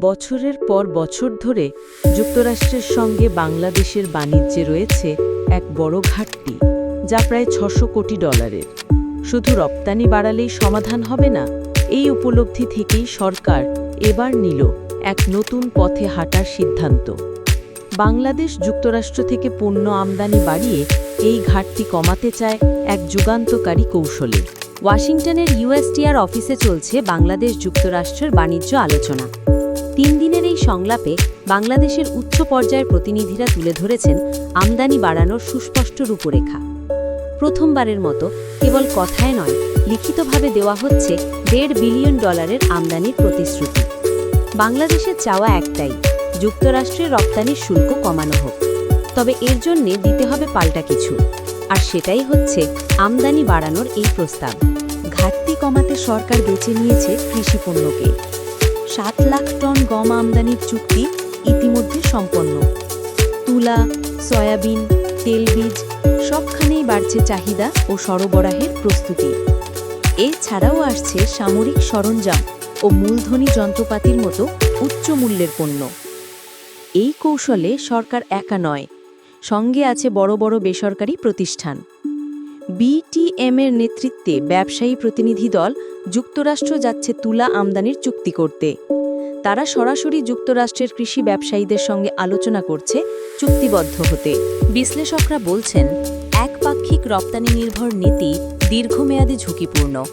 বছরের পর বছর ধরে যুক্তরাষ্ট্রের সঙ্গে বাংলাদেশের বাণিজ্যে রয়েছে এক বড় ঘাটতি, যা প্রায় ছশো কোটি ডলারের। শুধু রপ্তানি বাড়ালেই সমাধান হবে না, এই উপলব্ধি থেকেই সরকার এবার নিল এক নতুন পথে হাঁটার সিদ্ধান্ত। বাংলাদেশ যুক্তরাষ্ট্র থেকে পণ্য আমদানি বাড়িয়ে এই ঘাটতি কমাতে চায় এক যুগান্তকারী কৌশলে। ওয়াশিংটনের ইউএসটিআর অফিসে চলছে বাংলাদেশ যুক্তরাষ্ট্রের বাণিজ্য আলোচনা। তিন দিনের এই সংলাপে বাংলাদেশের উচ্চ পর্যায়ের প্রতিনিধিরা তুলে ধরেছেন আমদানি বাড়ানোর সুস্পষ্ট রূপরেখা। প্রথমবারের মতো কেবল কথায় নয়, লিখিতভাবে দেওয়া হচ্ছে দেড় বিলিয়ন ডলারের আমদানির প্রতিশ্রুতি। বাংলাদেশের চাওয়া একটাই, যুক্তরাষ্ট্রের রপ্তানির শুল্ক কমানো হোক। তবে এর জন্যে দিতে হবে পাল্টা কিছু, আর সেটাই হচ্ছে আমদানি বাড়ানোর এই প্রস্তাব। ঘাটতি কমাতে সরকার বেছে নিয়েছে কৃষি পণ্যকে। সাত লাখ টন গম আমদানির চুক্তি ইতিমধ্যে সম্পন্ন। তুলা, সয়াবিন, তেলবীজ সবখানেই বাড়ছে চাহিদা ও সরবরাহের প্রস্তুতি। এছাড়াও আসছে সামরিক সরঞ্জাম ও মূলধনী যন্ত্রপাতির মতো উচ্চ মূল্যের পণ্য। এই কৌশলে সরকার একা নয়, সঙ্গে আছে বড় বড় বেসরকারি প্রতিষ্ঠান। বিটিএম এর নেতৃত্বে ব্যবসায়ী প্রতিনিধি দল যুক্তরাষ্ট্র যাচ্ছে তুলা আমদানির চুক্তি করতে। তারা সরাসরি যুক্তরাষ্ট্রের কৃষি ব্যবসায়ীদের সঙ্গে আলোচনা করছে চুক্তিবদ্ধ হতে। বিশ্লেষকরা বলছেন, একপাক্ষিক রপ্তানি নির্ভর নীতি দীর্ঘমেয়াদী ঝুঁকিপূর্ণ।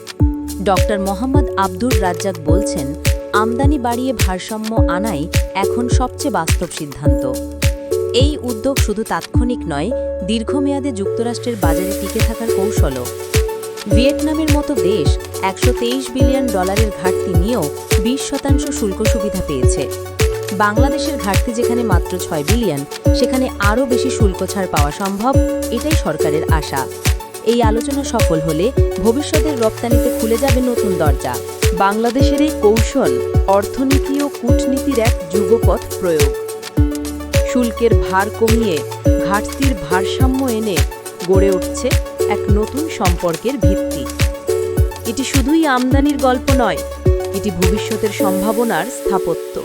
ডক্টর মোহাম্মদ আব্দুর রাজ্জাক বলছেন, আমদানি বাড়িয়ে ভারসাম্য আনাই এখন সবচেয়ে বাস্তব সিদ্ধান্ত। এই উদ্যোগ শুধু তাৎক্ষণিক নয়, দীর্ঘমেয়াদে যুক্তরাষ্ট্রের বাজারে টিকে থাকার কৌশলও। ভিয়েতনামের মতো দেশ একশো তেইশ বিলিয়ন ডলারের ঘাটতি নিয়েও বিশ শতাংশ শুল্ক সুবিধা পেয়েছে। বাংলাদেশের ঘাটতি যেখানে মাত্র ছয় বিলিয়ন, সেখানে আরও বেশি শুল্ক ছাড় পাওয়া সম্ভব, এটাই সরকারের আশা। এই আলোচনা সফল হলে ভবিষ্যতের রপ্তানিতে খুলে যাবে নতুন দরজা। বাংলাদেশের এই কৌশল অর্থনীতি ও কূটনীতির এক যুগপথ প্রয়োগ। শুল্কের ভার কমিয়ে ঘাটতির ভারসাম্য এনে গড়ে উঠছে এক নতুন সম্পর্কের ভিত্তি। এটি শুধুই আমদানির গল্প নয়, এটি ভবিষ্যতের সম্ভাবনার স্থাপত্য।